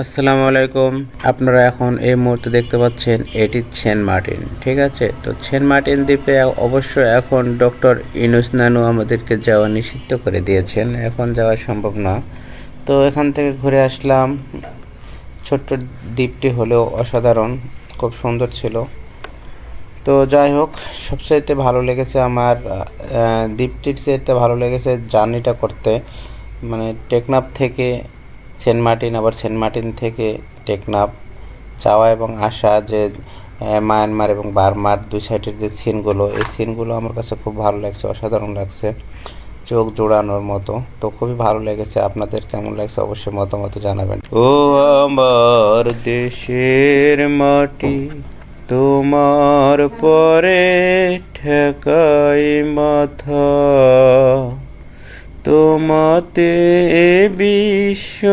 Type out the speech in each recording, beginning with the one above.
আসসালামু আলাইকুম। আপনারা এখন এই মুহূর্তে দেখতে পাচ্ছেন, এটি সেন্ট মার্টিন, ঠিক আছে? তো সেন্ট মার্টিন দ্বীপে অবশ্যই এখন ডক্টর ইনুস নানু আমাদেরকে যাওয়া নিষিদ্ধ করে দিয়েছেন। এখন যাওয়া সম্ভব না। তো এখান থেকে ঘুরে আসলাম। ছোট্ট দ্বীপটি হলেও অসাধারণ, খুব সুন্দর ছিল। তো যাই হোক, সবচাইতে ভালো লেগেছে আমার দ্বীপটির চাইতে ভালো লেগেছে জার্নিটা করতে। মানে টেকনাফ থেকে সেন্ট মার্টিন, আবার সেন্ট মার্টিন থেকে টেকনাফ যাওয়া এবং আসা যে মায়ানমার এবং বার্মার দুই সাইডের যে সিনগুলো, এই সিনগুলো আমার কাছে খুব ভালো লাগছে, অসাধারণ লাগছে, চোখ জোড়ানোর মতো। তো খুবই ভালো লেগেছে, আপনাদের কেমন লাগছে অবশ্যই মতামত জানাবেন। ও আমার দেশের মাটি, তোমার পরে ঠেকাই মাথা। তোমাতে বিশ্বমায়ের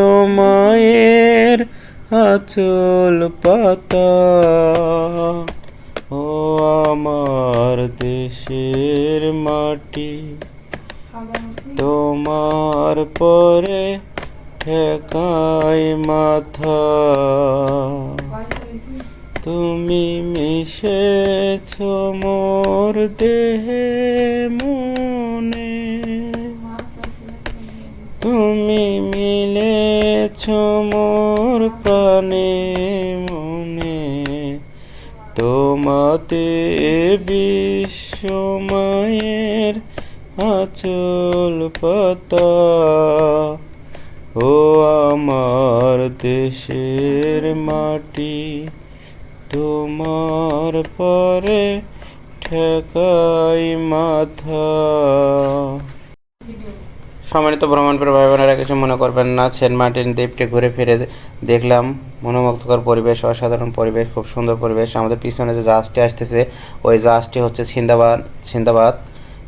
আচল পাতা। ও আমার দেশের মাটি, তোমার পরে ঠেকাই মাথা। তুমি মিশেছ মোর দেহে মনে মিলেছ মোর প্রাণে, মনে। তোমাতে বিশ্বমায়ের আচল পাতা। ও আমার দেশের মাটি, তোমার পরে ঠেকাই মাথা। সম্মানিত ভ্রমণ প্রিয় ভাই বোনেরা কিছু মনে করবেন না। সেন্ট মার্টিন দ্বীপটি ঘুরে ফিরে দেখলাম। মনোমুগ্ধকর পরিবেশ, অসাধারণ পরিবেশ, খুব সুন্দর পরিবেশ। আমাদের পিছনে যে জাহাজটি আসতেছে, ওই জাহাজটি হচ্ছে সিন্দাবাদ সিন্দাবাদ।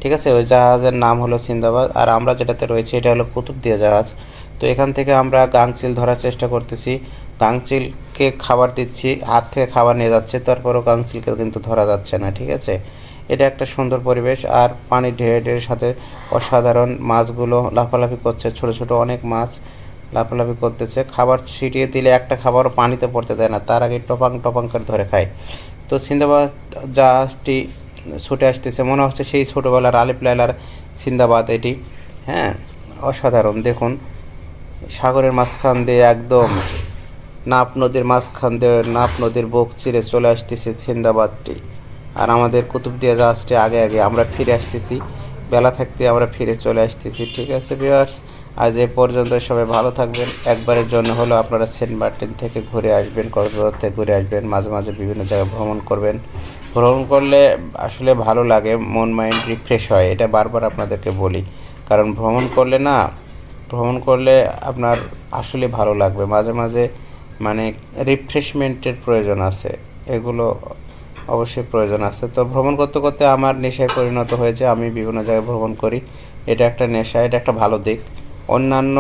ঠিক আছে? ওই জাহাজের নাম হলো সিন্দাবাদ। আর আমরা যেটাতে রয়েছে, এটা হলো কুতুবদিয়া জাহাজ। তো এখান থেকে আমরা গাংচিল ধরার চেষ্টা করতেছি। গাংচিলকে খাবার দিচ্ছি, হাত থেকে খাবার নিয়ে যাচ্ছে। তারপরও গাংচিলকে কিন্তু ধরা যাচ্ছে না, ঠিক আছে? এটা একটা সুন্দর পরিবেশ আর পানি ঢেউ ঢেউয়ের সাথে অসাধারণ মাছগুলো লাফালাফি করছে, ছোট ছোট অনেক মাছ লাফালাফি করতেছে। খাবার ছিটিয়ে দিলে একটা খাবারও পানিতে পড়তে দেয় না, তার আগে টপাং টপাং করে ধরে খায়। তো সিন্দাবাদ জাহাজটি ছুটে আসতেছে, মনে হচ্ছে সেই ছোটোবেলার আলিপ লাইলার সিন্দাবাদ এটি। হ্যাঁ অসাধারণ, দেখুন। সাগরের মাঝখান দিয়ে একদম নাপ নদীর মাঝখান দিয়ে নাপ নদীর বুক চিরে চলে আসতেছে সিন্দাবাদটি। আর আমাদের কুতুবদিয়া জাহাজটি আগে আগে আমরা ফিরে আসতেছি। বেলা থাকতে আমরা ফিরে চলে আসতেছি, ঠিক আছে ভিউয়ার্স আজ এ পর্যন্ত সবাই ভালো থাকবেন। একবারের জন্য হলো আপনারা সেন্ট মার্টিন থেকে ঘুরে আসবেন, কক্সবাজার থেকে ঘুরে আসবেন, মাঝে মাঝে বিভিন্ন জায়গায় ভ্রমণ করবেন। ভ্রমণ করলে আসলে ভালো লাগে, মন, মাইন্ড রিফ্রেশ হয়, এটা বারবার আপনাদেরকে বলি। কারণ ভ্রমণ করলে না, ভ্রমণ করলে আপনার আসলে ভালো লাগবে। মাঝে মাঝে মানে রিফ্রেশমেন্টের প্রয়োজন আছে। এগুলো অবশ্যই প্রয়োজন আছে। তো ভ্রমণ করতে করতে আমার নেশায় পরিণত হয়েছে, আমি বিভিন্ন জায়গায় ভ্রমণ করি। এটা একটা নেশা, এটা একটা ভালো দিক। অন্যান্য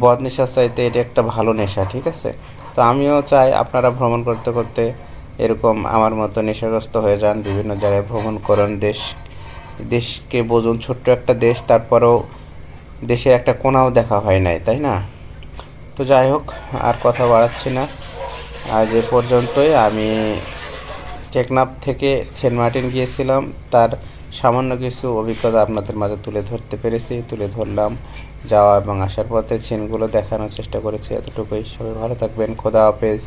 বদ নেশার চাইতে এটা একটা ভালো নেশা, ঠিক আছে? তো আমিও চাই আপনারা ভ্রমণ করতে করতে এরকম আমার মতো নেশাগ্রস্ত হয়ে যান, বিভিন্ন জায়গায় ভ্রমণ করুন। দেশ, দেশকে বুঝুন, ছোট্ট একটা দেশ, তারপরেও দেশের একটা কোনাও দেখা হয় নাই, তাই না? তো যাই হোক, আর কথা বাড়াচ্ছি না। আজ এ পর্যন্তই, আমি টেকনাফ থেকে সেন্ট মার্টিন গিয়েছিলাম। তার সামান্য কিছু অভিজ্ঞতা আপনাদের মাঝে তুলে ধরতে পেরেছি, তুলে ধরলাম। যাওয়া এবং আসার পথে সিনগুলো দেখানোর চেষ্টা করেছি। এতটুকুই। সবাই ভালো থাকবেন। খোদা হাফেজ।